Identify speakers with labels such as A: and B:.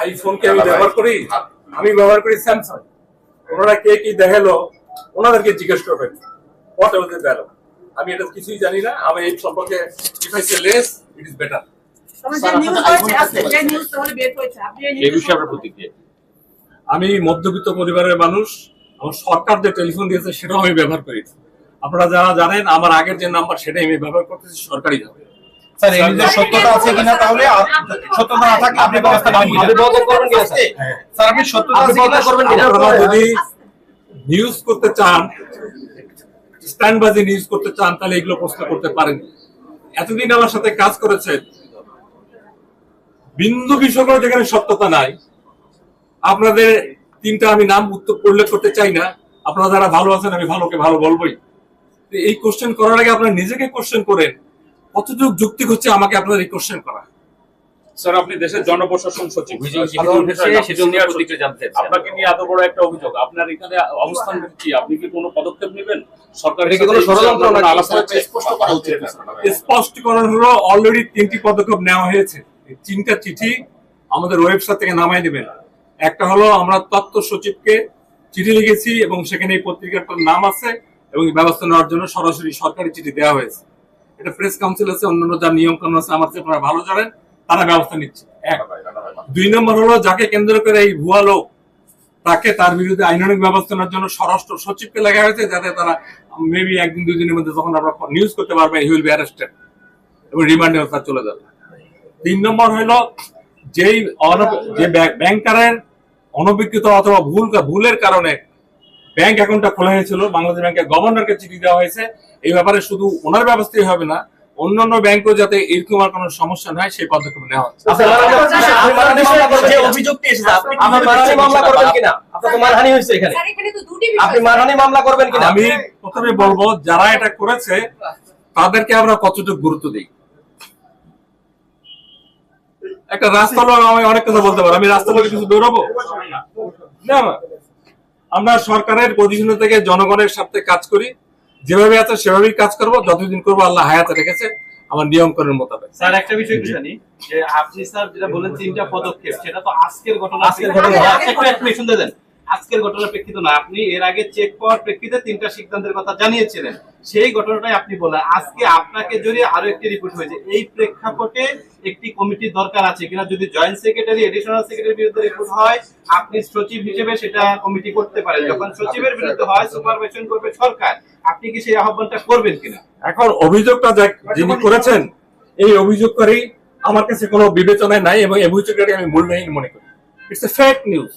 A: আইফোনকে আমি ব্যবহার করি আমি ব্যবহার করি স্যামসাং ওনারা কে কি দেখাল ওনাদেরকে জিজ্ঞেস করবেন হোয়াট এভার দ্য আমি এটা কিছুই জানি না আমি এই সম্পর্কে if I say less it is better আমি মধ্যবিত্ত পরিবারের মানুষ আমার সরকার যে টেলিফোন দিয়েছে সেটাও আমি ব্যবহার করি। আপনারা যারা জানেন আমার আগের যে নাম্বার সেটাই আমি ব্যবহার করতেছি সরকারি ভাবে
B: স্যার এই নিউজের সত্যতা আছে কিনা তাহলে সত্যতা না থাকলে আপনি ব্যবস্থা নেবেন
C: আপনি পদত্যাগ করবেন কিনা স্যার?
B: স্যার আপনি সত্যতা আছে কিনা করবেন কিনা?
A: আপনারা যদি নিউজ করতে চান স্ট্যান্ডবাজি নিউজ করতে চান তাহলে এগুলো প্রশ্ন করতে পারেন। এতদিন আমার সাথে কাজ করেছেন। বিন্দু বিষয় যেখানে সত্যতা নাই আপনাদের তিনটা আমি নাম উত্তর উল্লেখ করতে চাই না। আপনারা যারা ভালো আছেন আমি ভালোকে ভালো বলবোই। তো এই কোশ্চেন করার আগে আপনারা নিজেকে কোশ্চেন করেন। কতটুকু যুক্তি হচ্ছে আমাকে আপনাদের এই কোশ্চেন করা?
D: স্যার আপনি দেশের জনপ্রশাসন সচিব। আপনাকে নিয়ে এত বড় একটা অভিযোগ। আপনার এখানে অবস্থান কি? আপনি কি কোনো পদক্ষেপ নেবেন।
A: স্পষ্টীকরণ হলো অলরেডি তিনটি পদক্ষেপ নেওয়া হয়েছে। তিনটা চিঠি আমাদের ওয়েবসাইট থেকে নামাই দেবেন। একটা হলো আমরা তত্ত্ব সচিবকে চিঠি লিখেছি এবং সেখানে এই পত্রিকাটার নাম আছে এবং ব্যবস্থা নেওয়ার জন্য সরাসরি সরকারি চিঠি দেওয়া হয়েছে। এটা প্রেস কাউন্সিল আছে অন্যান্য যা নিয়ম কানুন আছে আমার চেয়ে আপনারা ভালো জানেন তারা ব্যবস্থা নিচ্ছে। এক। দুই নম্বর হলো যাকে কেন্দ্র করে এই ভুয়া লোক তাকে তার বিরুদ্ধে আইনানুগ ব্যবস্থা নেওয়ার জন্য স্বরাষ্ট্র সচিবকে লেখা হয়েছে যাতে তারা মেবি একদিন দুই দিনের মধ্যে যখন আমরা নিউজ করতে পারবেন হি উইল বি অ্যারেস্টেড এবং রিমান্ডে তার চলে যাবে। তিন নম্বর হলো যেই যে ব্যাংকারের অনভিজ্ঞতা অথবা ভুল ভুলের কারণে ব্যাংক অ্যাকাউন্টটা খোলা হয়েছিল বাংলাদেশ ব্যাংকের গভর্নরকে চিঠি দেওয়া হয়েছে। এই ব্যাপারে শুধু ওনার ব্যবস্থাই হবে না অন্যান্য ব্যাংকও যাতে এরকম আর কোনো সমস্যা না হয় সেই পদক্ষেপ নেওয়া হচ্ছে
C: আপনি মানহানি- মামলা করবেন
B: যে
C: কিনা?
B: অভিযোগটি এসেছে আপনি
C: আপনি মানহানি মামলা করবেন কিনা? আপনার তো মানহানি হয়েছে এখানে?
E: স্যার এখানে তো দুটি
C: আপনি
E: বিষয়
C: মানহানি মামলা করবেন কিনা?
A: আমি প্রথমে বলব যারা এটা করেছে তাদেরকে আমরা কতটুকু গুরুত্ব দিই? একটা রাস্তা লোক আমি অনেক কথা বলতে পারব আমি রাস্তা লোকে কিছু দৌড়াবো না না। আমরা সরকারের পজিশন থেকে জনগণের সাথে কাজ করি। যেভাবে আছে সেভাবেই কাজ করব। যতদিন করব আল্লাহ হায়াতে রেখেছে আমার নিয়ম করার মোতাবেক।
F: স্যার একটা বিষয় একটু জানি যে আপনি স্যার যেটা বলেন তিনটা পদক্ষেপ সেটা তো আজকের ঘটনা
C: আজকের ঘটনা।
F: একটু এক্সপ্লেনেশন শুনতে দেন। আজকের ঘটনার প্রেক্ষিত না আপনি এর আগে চেক পাওয়ার প্রেক্ষিতে তিনটা সিদ্ধান্তের কথা জানিয়েছিলেন। সেই ঘটনাটাই আপনি বলেন আজকে আপনাকে জড়িয়ে আরও একটি রিপোর্ট হয়েছে। এই প্রেক্ষাপটে একটি কমিটির দরকার আছে কিনা? যদি জয়েন্ট সেক্রেটারি এডিশনাল সেক্রেটারির বিরুদ্ধে রিপোর্ট হয়, আপনি সচিব হিসেবে সেটা কমিটি করতে পারেন। যখন সচিবের বিরুদ্ধে হয় সুপারভিশন করবে সরকার। আপনি কি সেই আহ্বানটা করবেন কিনা?
A: এখন অভিযোগটা যিনি করেছেন, এই অভিযোগকারী আমার কাছে কোনো বিবেচনায় নাই এবং অভিযোগটাকে আমি মূল্যহীন মনে করি। It's a fake news